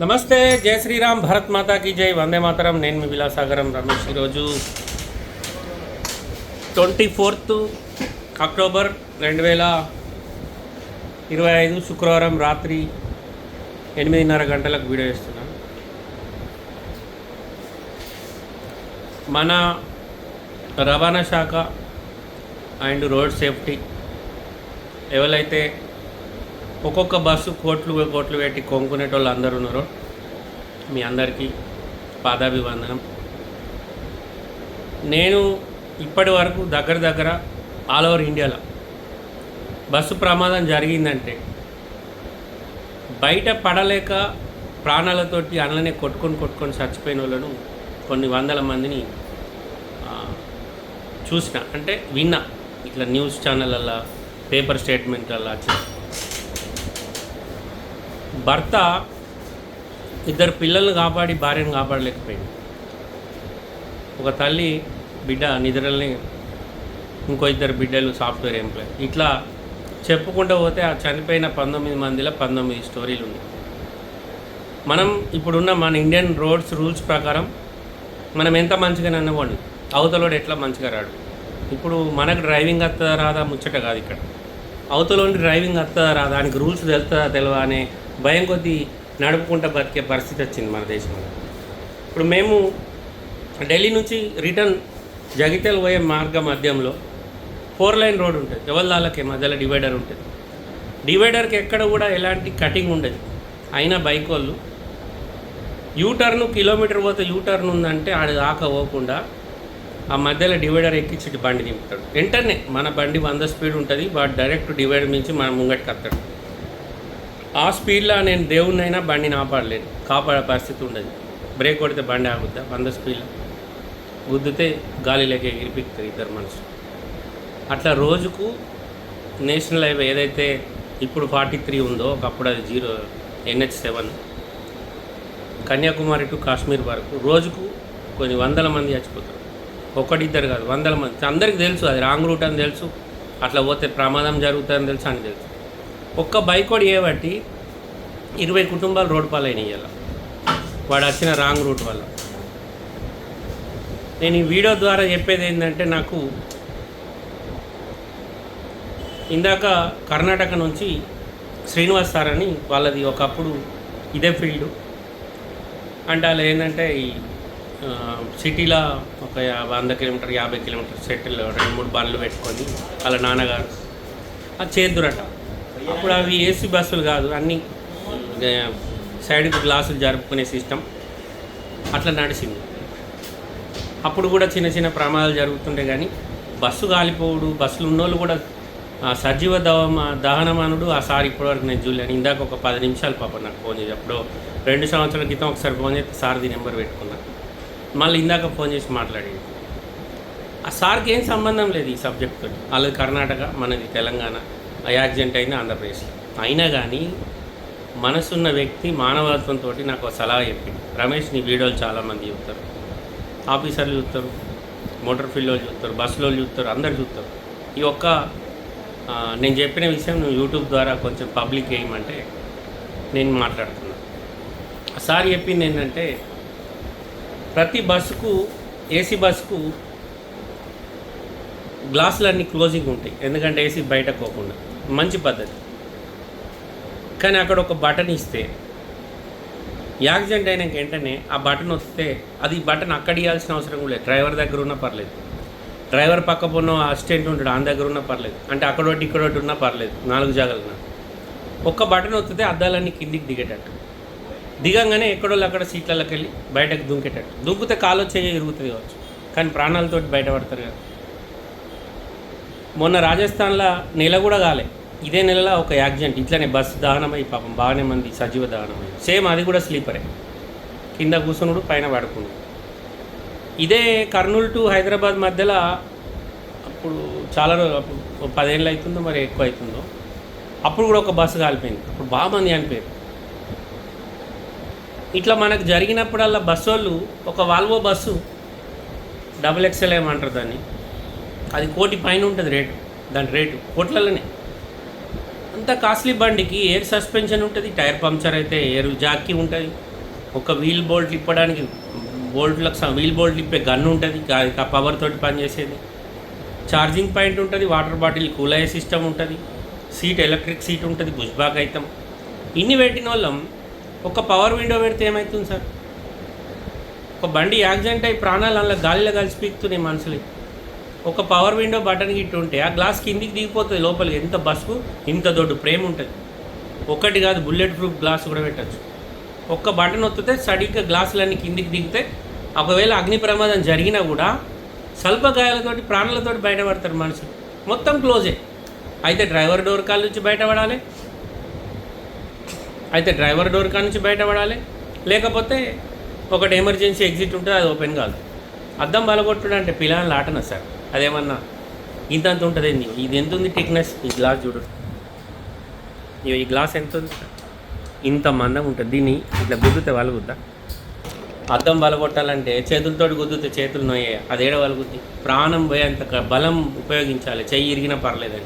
నమస్తే జై శ్రీరామ్ భరత్ మాతాకి జై. వందే మాతరం. నేను మీ విలాసాగరం రమేష్ ఈరోజు ట్వంటీ ఫోర్త్ అక్టోబర్ రెండు వేల ఇరవై ఐదు శుక్రవారం రాత్రి ఎనిమిదిన్నర గంటలకు వీడియో ఇస్తున్నాను మన రవాణా శాఖ అండ్ రోడ్ సేఫ్టీ ఎవరైతే ఒక్కొక్క బస్సు కోట్లు కోట్లు పెట్టి కొనుక్కునేటోళ్ళు అందరూ ఉన్నారు. మీ అందరికీ పాదాభివందనం. నేను ఇప్పటి వరకు దగ్గర దగ్గర ఆల్ ఓవర్ ఇండియాలో బస్సు ప్రమాదం జరిగిందంటే బయట పడలేక ప్రాణాలతోటి అందులోనే కొట్టుకొని కొట్టుకొని చచ్చిపోయిన వాళ్ళను కొన్ని వందల మందిని చూసిన. అంటే విన్నా. ఇట్లా న్యూస్ ఛానళ్ళల్లో పేపర్ స్టేట్మెంట్లలో వచ్చి భర్త ఇద్దరు పిల్లల్ని కాపాడి భార్యను కాపాడలేకపోయింది. ఒక తల్లి బిడ్డ నిద్రల్ని ఇంకో ఇద్దరు బిడ్డలు సాఫ్ట్వేర్ ఎంప్లాయ్. ఇట్లా చెప్పుకుంటూ పోతే ఆ చనిపోయిన పంతొమ్మిది మందిలో పంతొమ్మిది స్టోరీలు ఉన్నాయి. మనం ఇప్పుడున్న మన ఇండియన్ రోడ్స్ రూల్స్ ప్రకారం మనం ఎంత మంచిగా అనుకోండి అవతలోడు ఎట్లా మంచిగా రాడు? ఇప్పుడు మనకు డ్రైవింగ్ వస్తుందా రాదా ముచ్చట కాదు ఇక్కడ. అవతలోని డ్రైవింగ్ వస్తుందా రాదా? దానికి రూల్స్ తెలుస్తుందా తెలియదా అనే భయం కొద్దీ నడుపుకుంటూ బతికే పరిస్థితి వచ్చింది మన దేశంలో. ఇప్పుడు మేము ఢిల్లీ నుంచి రిటర్న్ జగిత్యాల పోయే మార్గ మధ్యంలో ఫోర్ లైన్ రోడ్ ఉంటుంది. ఎవరి మధ్యలో డివైడర్ ఉంటుంది. డివైడర్కి ఎక్కడ కూడా ఎలాంటి కటింగ్ ఉండదు. అయినా బైక్ వాళ్ళు యూటర్న్ కిలోమీటర్ పోతే యూటర్న్ ఉందంటే ఆడ దాకా పోకుండా ఆ మధ్యలో డివైడర్ ఎక్కించి బండి దింపుతాడు. వెంటనే మన బండి వంద స్పీడ్ ఉంటుంది. వాడు డైరెక్ట్ డివైడర్ నుంచి మన ముంగటికి వస్తాడు. ఆ స్పీడ్లో నేను దేవుణ్ణైనా బండిని ఆపాడలేను కాపాడే పరిస్థితి ఉండదు. బ్రేక్ కొడితే బండి ఆగుద్దా? వంద స్పీడ్లో గుద్దితే గాలిలోకి ఎగిరిపిస్తుంది ఇద్దరు మనుషులు. అట్లా రోజుకు నేషనల్ హైవే ఏదైతే ఇప్పుడు ఫార్టీ త్రీ ఉందో ఒకప్పుడు అది zero NH seven Kanyakumari to Kashmir వరకు రోజుకు కొన్ని వందల మంది చచ్చిపోతారు. ఒకటిద్దరు కాదు వందల మంది. అందరికీ తెలుసు అది రాంగ్ రూట్ అని తెలుసు. అట్లా పోతే ప్రమాదం జరుగుతుందని తెలుసు అని తెలుసు. ఒక్క బైక్ వాడు ఏబట్టి ఇరవై కుటుంబాలు రోడ్డు పాలైనవి ఇవాళ వాడు వచ్చిన రాంగ్ రూట్ వల్ల. నేను ఈ వీడియో ద్వారా చెప్పేది ఏంటంటే నాకు ఇందాక కర్ణాటక నుంచి శ్రీనివాస్ సార్ అని వాళ్ళది ఒకప్పుడు ఇదే ఫీల్డ్. అంటే వాళ్ళు ఏంటంటే ఈ సిటీలో ఒక వంద కిలోమీటర్ యాభై కిలోమీటర్ సెటిల్ రెండు మూడు బండ్లు పెట్టుకొని వాళ్ళ నాన్నగారు. అది చేద్దురట. అప్పుడు అవి ఏసీ బస్సులు కాదు అన్నీ సైడ్కి గ్లాసులు జరుపుకునే సిస్టమ్ అట్లా నడిచింది. అప్పుడు కూడా చిన్న చిన్న ప్రమాదాలు జరుగుతుండే కానీ బస్సు కాలిపోవుడు బస్సులు ఉన్నోళ్ళు కూడా సజీవ దహమ దహనమానుడు ఆ సార్ ఇప్పటివరకు నేను చూడలేను. ఇందాక ఒక పది నిమిషాలు పాప నాకు ఫోన్ చేసి అప్పుడు రెండు సంవత్సరాల క్రితం ఒకసారి ఫోన్ చేస్తే సార్ది నెంబర్ పెట్టుకున్నా. మళ్ళీ ఇందాక ఫోన్ చేసి మాట్లాడేది. ఆ సార్కి ఏం సంబంధం లేదు ఈ సబ్జెక్ట్తో తోటి. వాళ్ళది కర్ణాటక మనది తెలంగాణ. యాక్సిడెంట్ అయింది ఆంధ్రప్రదేశ్ అయినా కానీ మనసున్న వ్యక్తి మానవత్వంతో నాకు ఒక సలహా చెప్పింది. రమేష్ నీ వీడియోలు చాలామంది చూస్తారు ఆఫీసర్లు చూస్తారు మోటార్ ఫీల్డ్ వాళ్ళు చూస్తారు బస్సులో చూస్తారు అందరు చూస్తారు ఈ ఒక్క నేను చెప్పిన విషయం నువ్వు యూట్యూబ్ ద్వారా కొంచెం పబ్లిక్ వేయమంటే నేను మాట్లాడుతున్నా. సార్ చెప్పింది ఏంటంటే ప్రతి బస్సుకు ఏసీ బస్సుకు గ్లాసులన్నీ క్లోజింగ్ ఉంటాయి. ఎందుకంటే ఏసీ బయటకు పోకుండా. మంచి పద్ధతి. కానీ అక్కడ ఒక బటన్ ఇస్తే యాక్సిడెంట్ అయినాక వెంటనే ఆ బటన్ వస్తే అది బటన్ అక్కడ ఇవ్వాల్సిన అవసరం లేదు. డ్రైవర్ దగ్గర ఉన్నా పర్లేదు. డ్రైవర్ పక్క పోన్న అసిస్టెంట్ ఉంటాడు ఆయన దగ్గర ఉన్నా పర్లేదు. అంటే అక్కడ ఒకటి ఇక్కడ ఒకటి ఉన్నా పర్లేదు. నాలుగు జాగలన ఒక్క బటన్ వస్తే అద్దాలన్నీ కిందికి దిగేటట్టు. దిగంగానే ఎక్కడో అక్కడ సీట్లలోకి వెళ్ళి బయటకు దుంకేటట్టు. దుంకితే కాలు చేయి ఇరుగుతుంది కావచ్చు. కానీ ప్రాణాలతోటి బయటపడతారు కదా. మొన్న రాజస్థాన్లో నెల కూడా కాలే. ఇదే నెలలో ఒక యాక్సిడెంట్. ఇట్లనే బస్సు దహనమై పాపం బాగానే మంది సజీవ దహనమై. సేమ్ అది కూడా స్లీపరే. కింద కూర్చున్నాడు పైన పడుకున్నాడు ఇదే కర్నూలు టు హైదరాబాద్ మధ్యలో అప్పుడు చాలా రోజులు అప్పుడు పదేళ్ళు అవుతుందో మరి ఎక్కువ అవుతుందో అప్పుడు కూడా ఒక బస్సు కాలిపోయింది. అప్పుడు బాగా మంది అనిపోయారు ఇట్లా మనకు జరిగినప్పుడల్లా బస్సు వాళ్ళు ఒక వాల్వో బస్సు డబుల్ ఎక్సెల్ ఏమంటారు దాన్ని? అది కోటి పైన ఉంటుంది రేటు. దాని రేటు కోట్లలోనే. అంత కాస్ట్లీ బండికి ఎయిర్ సస్పెన్షన్ ఉంటుంది టైర్ పంక్చర్ అయితే ఎయిర్ జాకీ ఉంటుంది. ఒక వీల్ బోల్ట్ ఇప్పడానికి బోల్ట్లకు వీల్ బోల్ట్ ఇప్పే గన్ ఉంటుంది ఆ పవర్ తోటి పనిచేసేది. ఛార్జింగ్ పాయింట్ ఉంటుంది వాటర్ బాటిల్ కూల్ అయ్యే సిస్టమ్ ఉంటుంది సీట్ ఎలక్ట్రిక్ సీట్ ఉంటుంది బుష్బాక్ అవుతాం ఇన్ని పెట్టిన వాళ్ళం ఒక పవర్ విండో పెడితే ఏమవుతుంది సార్? ఒక బండి యాక్సిడెంట్ అయి ప్రాణాలు అందులో గాలిలో కలిసి పీకుతున్నాయి మనుషులకి. ఒక పవర్ విండో బటన్ గిట్టు ఉంటే ఆ గ్లాస్ కిందికి దిగిపోతుంది లోపలికి. ఎంత బస్కు ఇంత దొడ్డు ప్రేమ ఉంటుంది. ఒకటి కాదు బుల్లెట్ ప్రూఫ్ గ్లాస్ కూడా పెట్టచ్చు. ఒక్క బటన్ వస్తే సరిగ్గా గ్లాసులన్నీ కిందికి దిగితే ఒకవేళ అగ్ని ప్రమాదం జరిగినా కూడా స్వల్ప గాయాలతోటి ప్రాణాలతోటి బయటపడతారు మనుషులు. మొత్తం క్లోజే అయితే డ్రైవర్ డోర్ కాల్ నుంచి బయటపడాలి. అయితే డ్రైవర్ డోర్ కాల్ నుంచి బయటపడాలి. లేకపోతే ఒకటి ఎమర్జెన్సీ ఎగ్జిట్ ఉంటుంది అది ఓపెన్ కాదు. అద్దం బలగొట్టుడు అంటే పిల్లలు ఆటన సార్? అదేమన్నా? ఇంత అంత ఉంటుంది. ఇది ఎంత ఉంది థిక్నెస్? ఈ గ్లాస్ చూడు. ఇగో ఈ గ్లాస్ ఎంత ఉంది ఇంత మందం ఉంటుంది. దీన్ని ఇట్లా గుద్దుతే వలుగుద్దా అద్దం బలగొట్టాలంటే చేతులతోటి గుద్దుతే చేతులు నొయ్యాయి అదేడ వలుగుద్ది? ప్రాణం పోయేంత బలం ఉపయోగించాలి. చెయ్యి ఇరిగినా పర్లేదని.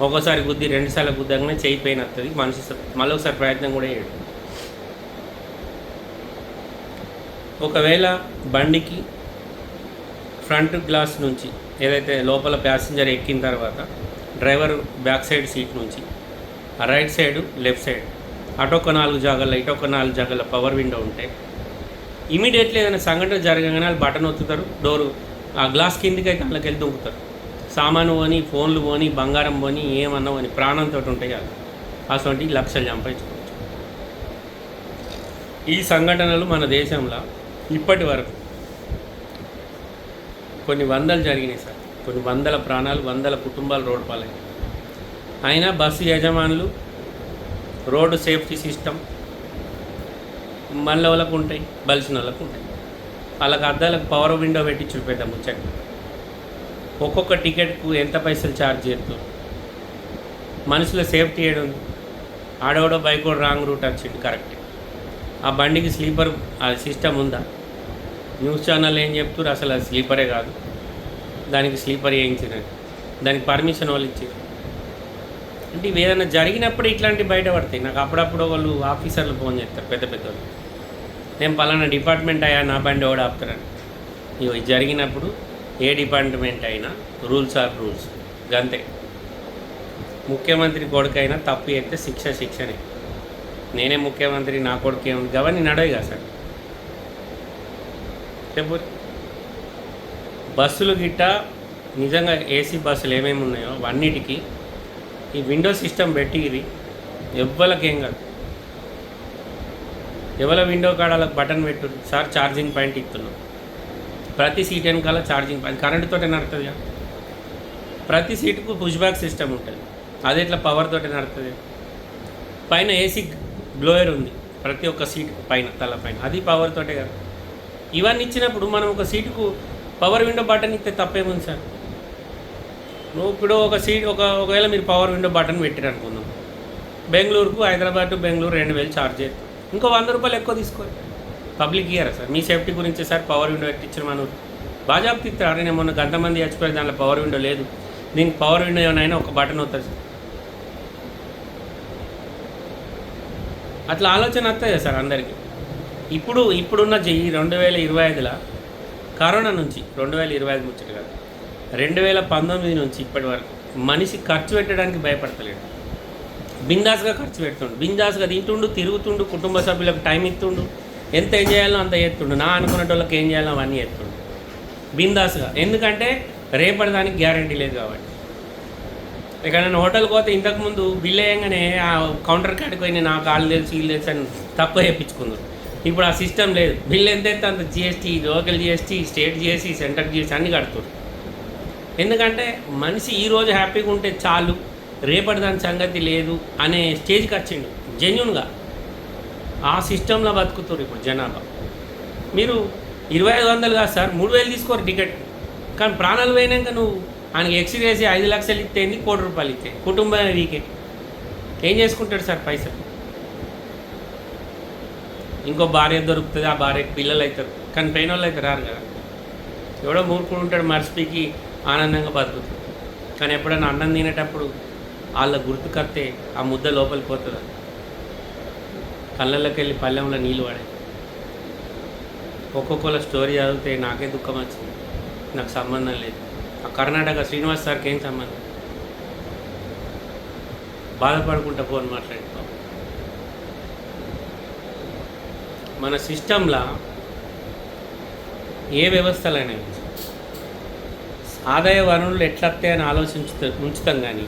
ఒక్కోసారి గుద్ది రెండుసార్లు గుద్దగానే చెయ్యి పెయిన్ వస్తుంది మనిషి స- మళ్ళీ ఒకసారి ప్రయత్నం కూడా చేయడు. ఒకవేళ బండికి ఫ్రంట్ గ్లాస్ నుంచి ఏదైతే లోపల ప్యాసింజర్ ఎక్కిన తర్వాత డ్రైవర్ బ్యాక్ సైడ్ సీట్ నుంచి రైట్ సైడ్ లెఫ్ట్ సైడ్. అటొక నాలుగు జాగాల ఇటొక ఒక నాలుగు జాగాల పవర్ విండో ఉంటే ఇమీడియట్లీ ఏదైనా సంఘటన జరగగానే వాళ్ళు బటన్ ఒత్తుతారు డోరు ఆ గ్లాస్ కిందికి అయితే అందులోకి వెళ్ళి దుంకుతారు. సామాను పోని ఫోన్లు పోని బంగారం పోని ఏమన్నా పోని ప్రాణంతో ఉంటాయి అది అటువంటి లక్షలు సంపాదించుకోవచ్చు. ఈ సంఘటనలు మన దేశంలో ఇప్పటి వరకు కొన్ని వందలు జరిగినాయి సార్. కొన్ని వందల ప్రాణాలు వందల కుటుంబాలు రోడ్డు పాలయ్యాయి అయినా బస్సు యజమానులు రోడ్డు సేఫ్టీ సిస్టమ్ మళ్ళీ వాళ్ళకు ఉంటాయి బలిసిన వాళ్ళకు ఉంటాయి. వాళ్ళకి అద్దాలకు పవర్ విండో పెట్టి చూపెట్టాం ముచ్చట ఒక్కొక్క టికెట్కు ఎంత పైసలు ఛార్జ్ చేస్తారు మనుషుల సేఫ్టీ ఏడు ఉంది. ఆడవడో బైక్ కూడా రాంగ్ రూట్ వచ్చింది కరెక్ట్. ఆ బండికి స్లీపర్ ఆ సిస్టమ్ ఉందా? న్యూస్ ఛానల్ ఏం చెప్తారు అసలు అది స్లీపరే కాదు. దానికి స్లీపర్ వేయించినారు దానికి పర్మిషన్ వాళ్ళు ఇచ్చారు అంటే ఇవి ఏదైనా జరిగినప్పుడు ఇట్లాంటివి బయటపడతాయి. నాకు అప్పుడప్పుడు వాళ్ళు ఆఫీసర్లు ఫోన్ చేస్తారు పెద్ద పెద్ద వాళ్ళు నేను పలానా డిపార్ట్మెంట్ అయ్యా నా బండి ఎవడు ఆపుతారని. ఇవి జరిగినప్పుడు ఏ డిపార్ట్మెంట్ అయినా రూల్స్ ఆర్ రూల్స్. గంతే. ముఖ్యమంత్రి కొడుకైనా తప్పు చేస్తే శిక్ష శిక్షనే. నేనే ముఖ్యమంత్రి నా కొడుకు ఏమి అవన్నీ నడవయి కదా సార్ చెప్పు బస్సులు గిట్ట నిజంగా ఏసీ బస్సులు ఏమేమి ఉన్నాయో అన్నిటికీ ఈ విండో సిస్టమ్ పెట్టి ఇది ఎవ్వలకేం కాదు. ఎవల విండో కాడాలకు బటన్ పెట్టు సార్ ఛార్జింగ్ పాయింట్ ఇస్తున్నాం ప్రతి సీట్ వెనకాల ఛార్జింగ్ పాయింట్. కరెంటుతోటే నడుతుంది కదా. ప్రతి సీటుకు పుష్ బ్యాక్ సిస్టమ్ ఉంటుంది. అది ఎట్లా పవర్ నడుతుంది పైన ఏసీ బ్లోయర్ ఉంది. ప్రతి ఒక్క సీట్ పైన తల పైన. అది పవర్తోటే కదా. ఇవన్నీ ఇచ్చినప్పుడు మనం ఒక సీటుకు పవర్ విండో బటన్ ఇస్తే తప్పేముంది సార్? నువ్వు ఇప్పుడు ఒక సీట్ ఒక ఒకవేళ మీరు పవర్ విండో బటన్ పెట్టారు అనుకుందాం. బెంగళూరుకు హైదరాబాద్ టు బెంగళూరు రెండు వేలు ఛార్జ్ చేస్తాం ఇంకో వంద రూపాయలు ఎక్కువ తీసుకోవాలి పబ్లిక్ ఇయ్యారా సార్? మీ సేఫ్టీ గురించి సార్ పవర్ విండో పెట్టించిన మనం బాజాబ్తి ఇస్తారు అరే నేను మొన్న గంతమంది చచ్చిపోయారు. దాంట్లో పవర్ విండో లేదు. దీనికి పవర్ విండో ఏమైనా ఒక బటన్ అవుతుంది సార్. అట్లా ఆలోచన వస్తాయి సార్ అందరికీ. ఇప్పుడు ఇప్పుడున్న జీ రెండు వేల ఇరవై ఐదులో కరోనా నుంచి రెండు వేల ఇరవై ఐదు ముచ్చట కాదు రెండు వేల పంతొమ్మిది నుంచి ఇప్పటి వరకు మనిషి ఖర్చు పెట్టడానికి భయపడతలేడు. బిందాస్గా ఖర్చు పెడుతుండు. బిందాస్గా తింటుండు తిరుగుతుండు కుటుంబ సభ్యులకు టైం ఇస్తుండు ఎంత ఏం చేయాలో అంత చేస్తుండు. నా అనుకునేటోళ్ళకి ఏం చేయాలో అవన్నీ చేస్తుండు. బిందాస్గా. ఎందుకంటే రేపటి దానికి గ్యారంటీ లేదు కాబట్టి. ఇక నేను హోటల్కి పోతే ఇంతకుముందు బిల్ వేయంగానే ఆ కౌంటర్ కాడికి పోయి నాకు ఆళ్ళు లేచి వీళ్ళు తెలిసి అని తక్కువ చేయించుకుందరు ఇప్పుడు ఆ సిస్టమ్ లేదు. బిల్ ఎంత అయితే అంత GST local GST state GST centre GST అన్నీ కడుతుంది ఎందుకంటే మనిషి ఈరోజు హ్యాపీగా ఉంటే చాలు రేపటి దాని సంగతి లేదు అనే స్టేజ్కి వచ్చిండు. జెన్యున్గా ఆ సిస్టంలో బతుకుతారు ఇప్పుడు జనాభా. మీరు ఇరవై ఐదు వందలు కాదు సార్ మూడు వేలు తీసుకోరు టికెట్. కానీ ప్రాణాలు పోయినాక నువ్వు ఆయనకి ఎక్స్రే ఐదు లక్షలు ఇస్తేంది కోటి రూపాయలు ఇస్తే? కుటుంబం వీకే ఏం చేసుకుంటాడు సార్ పైసలు? ఇంకో భార్య దొరుకుతుంది ఆ భార్యకి పిల్లలు అవుతారు కానీ పైన వాళ్ళు అయితే రారు కదా. ఎవడో మూర్ఖుడు ఉంటాడు మర్చిపోయి ఆనందంగా బతుకుతాడు. కానీ ఎప్పుడైనా అన్నం తినేటప్పుడు వాళ్ళ గుర్తుకత్తే ఆ ముద్ద లోపలికి పోతుంది? కళ్ళల్లోకి వెళ్ళి పళ్ళెంలో నీళ్ళు పడే ఒక్కొక్కళ్ళ స్టోరీ చదివితే నాకే దుఃఖం వచ్చింది. నాకు సంబంధం లేదు. ఆ కర్ణాటక శ్రీనివాస్ సార్కి ఏం సంబంధం? బాధపడుకుంటా ఫోన్ మాట్లాడి మన సిస్టంలో ఏ వ్యవస్థలైనా ఆదాయ వనరులు ఎట్లా వస్తాయని ఆలోచించు ఉంచుతాం కానీ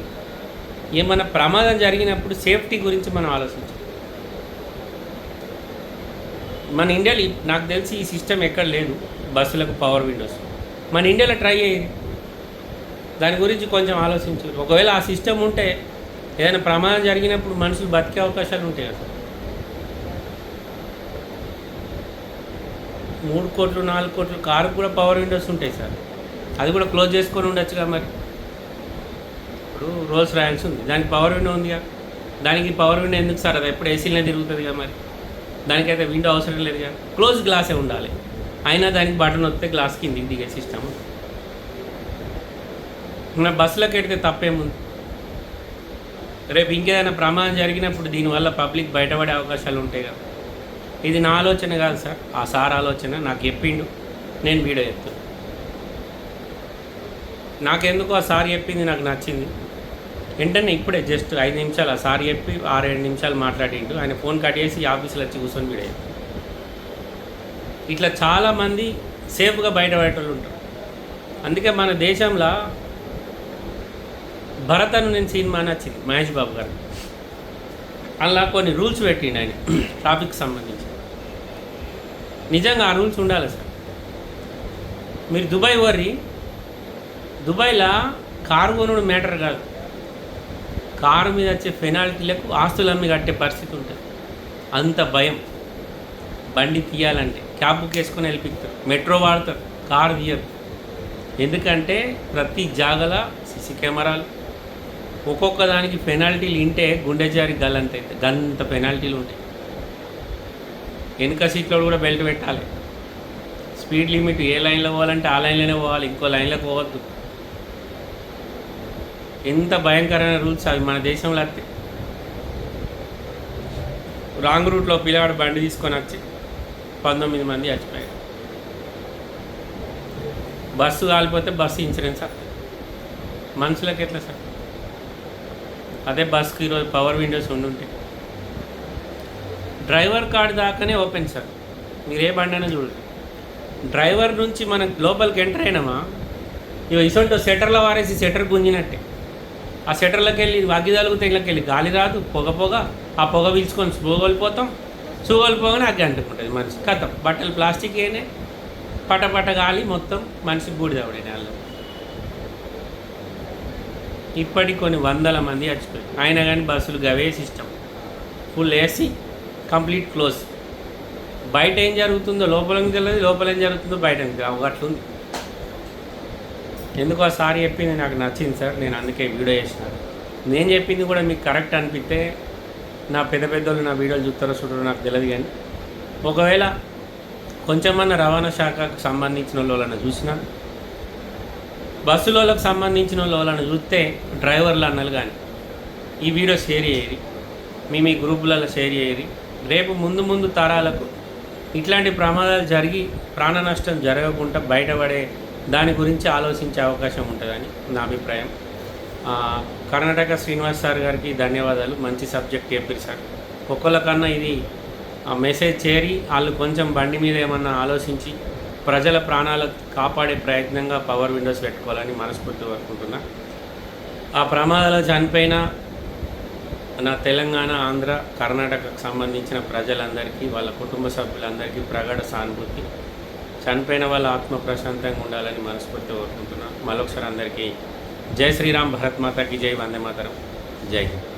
ఏమైనా ప్రమాదం జరిగినప్పుడు సేఫ్టీ గురించి మనం ఆలోచించాం. మన ఇండియాలో నాకు తెలిసి ఈ సిస్టమ్ ఎక్కడ లేదు బస్సులకు పవర్ విండోస్. మన ఇండియాలో ట్రై అయ్యేది దాని గురించి కొంచెం ఆలోచించు. ఒకవేళ ఆ సిస్టమ్ ఉంటే ఏదైనా ప్రమాదం జరిగినప్పుడు మనుషులు బతికే అవకాశాలు ఉంటాయి కదా. మూడు కోట్లు నాలుగు కోట్లు కారు కూడా పవర్ విండోస్ ఉంటాయి సార్. అది కూడా క్లోజ్ చేసుకొని ఉండొచ్చుగా మరి. ఇప్పుడు రోల్స్ రాయల్స్ ఉంది. దానికి పవర్ విండో ఉందిగా. దానికి పవర్ విండో ఎందుకు సార్? అది ఎప్పుడు ఏసీలోనే తిరుగుతుందిగా మరి. దానికైతే విండో అవసరం లేదుగా. క్లోజ్ గ్లాసే ఉండాలి. అయినా దానికి బటన్ వస్తే గ్లాస్ కిందికి దిగే సిస్టమ్ మన బస్సులోకి ఎడితే తప్పేముంది? రేపు ఇంకేదైనా ప్రమాదం జరిగినప్పుడు దీనివల్ల పబ్లిక్ బయటపడే అవకాశాలు ఉంటాయి కదా ఇది నా ఆలోచన కాదు సార్. ఆ సార్ ఆలోచన నాకు చెప్పిండు. నేను వీడియో చెప్తాను నాకెందుకు ఆ సార్ చెప్పింది నాకు నచ్చింది. వెంటనే ఇప్పుడే జస్ట్ ఐదు నిమిషాలు ఆ సార్ చెప్పి ఆరు ఏడు నిమిషాలు మాట్లాడిండు. ఆయన ఫోన్ కట్ చేసి ఆఫీసులో వచ్చి కూర్చొని వీడియో ఇట్లా చాలామంది సేఫ్గా బయటపడేటోళ్ళు ఉంటారు. అందుకే మన దేశంలో భరత్ నేను సినిమా నచ్చింది మహేష్ బాబు గారు. అలా కొన్ని రూల్స్ పెట్టిండు ఆయన ట్రాఫిక్ సంబంధించి. నిజంగా ఆ రూల్స్ ఉండాలి సార్. మీరు దుబాయ్ వర్రి దుబాయ్లో కారు కొనుడు మ్యాటర్ కాదు. కారు మీద వచ్చే పెనాల్టీలకు ఆస్తులమ్మి కట్టే పరిస్థితి ఉంటుంది. అంత భయం. బండి తీయాలంటే క్యాబ్ బుక్ వేసుకొని వెళ్ళిపిస్తారు. మెట్రో వాడతారు. కారు తీయరు. ఎందుకంటే ప్రతి జాగల సిసి కెమెరాలు. ఒక్కొక్క దానికి పెనాల్టీలు ఇంటే గుండె జారి గల్లంత అయితే గంత పెనాల్టీలు ఉంటాయి. వెనుక సీట్లో కూడా బెల్ట్ పెట్టాలి. స్పీడ్ లిమిట్ ఏ లైన్లో పోవాలంటే ఆ లైన్లోనే పోవాలి ఇంకో లైన్లోకి పోవద్దు. ఎంత భయంకరమైన రూల్స్ అవి మన దేశంలో వస్తే రాంగ్ రూట్లో పిల్లవాడు బండి తీసుకొని వచ్చి పంతొమ్మిది మంది చచ్చిపోయారు. బస్సు కాలిపోతే బస్సు ఇన్సూరెన్స్ వస్తుంది మనుషులకు ఎట్లా సార్? అదే బస్కి ఈరోజు పవర్ విండోస్ ఉండుంటాయి డ్రైవర్ కార్డ్ దాకానే ఓపెన్ సార్. మీరు ఏ బండి అయినా చూడండి. డ్రైవర్ నుంచి మనం లోపలికి ఎంటర్ అయినామా? ఇవి ఇసొంటి సెటర్లో వారేసి సెటర్ గుంజినట్టే. ఆ సెటర్లోకి వెళ్ళి అగ్గి తలుగుతే ఇళ్ళకి వెళ్ళి గాలి రాదు పొగ పొగ. ఆ పొగ పీల్చుకొని సుగోలిపోతాం. సుగోలిపోగానే అగ్గి అంటుకుంటుంది మనిషి కథం. బట్టలు ప్లాస్టిక్ ఏనే. పట పట గాలి మొత్తం మనిషి బూడిదవడే నెలలో. ఇప్పటికి కొన్ని వందల మంది చచ్చిపోయారు. అయినా కానీ బస్సులు గవే system full AC. Complete close. బయట ఏం జరుగుతుందో లోపలికి తెలియదు లోపల ఏం జరుగుతుందో బయట ఒకటి అట్లుంది ఎందుకో ఆ చెప్పింది నాకు నచ్చింది సార్ నేను అందుకే వీడియో చేసినాను నేను చెప్పింది కూడా మీకు కరెక్ట్ అనిపిస్తే నా పెద్ద పెద్దోళ్ళు నా వీడియోలు చూస్తారో చూడరు నాకు తెలియదు కానీ ఒకవేళ కొంచెమన్నా రవాణా శాఖకు సంబంధించిన వాళ్ళని చూసినా బస్సులకు సంబంధించిన వాళ్ళని చూస్తే డ్రైవర్లు అన్నలు కానీ ఈ వీడియో షేర్ చేయరి మీ మీ గ్రూపులలో షేర్ చేయరు రేపు ముందు ముందు తరాలకు ఇట్లాంటి ప్రమాదాలు జరిగి ప్రాణ నష్టం జరగకుండా బయటపడే దాని గురించి ఆలోచించే అవకాశం ఉంటుందని నా అభిప్రాయం. కర్ణాటక శ్రీనివాస్ సార్ గారికి ధన్యవాదాలు. మంచి సబ్జెక్ట్ చెప్పారు సార్. ఒక్కొక్కరికన్నా ఇది మెసేజ్ చేరి వాళ్ళు కొంచెం బండి మీద ఏమన్నా ఆలోచించి ప్రజల ప్రాణాలు కాపాడే ప్రయత్నంగా పవర్ విండోస్ పెట్టుకోవాలని మనస్ఫూర్తి కోరుకుంటున్నా. ఆ ప్రమాదాలు చనిపోయిన నా తెలంగాణ ఆంధ్ర కర్ణాటకకు సంబంధించిన ప్రజలందరికీ వాళ్ళ కుటుంబ సభ్యులందరికీ ప్రగాఢ సానుభూతి. చనిపోయిన వాళ్ళ ఆత్మ ప్రశాంతంగా ఉండాలని మనస్ఫూర్తి కోరుకుంటున్నాను మరొకసారి అందరికీ జై శ్రీరామ్ భరత్ మాతకి జై వందే మాతరం. జై హింద్.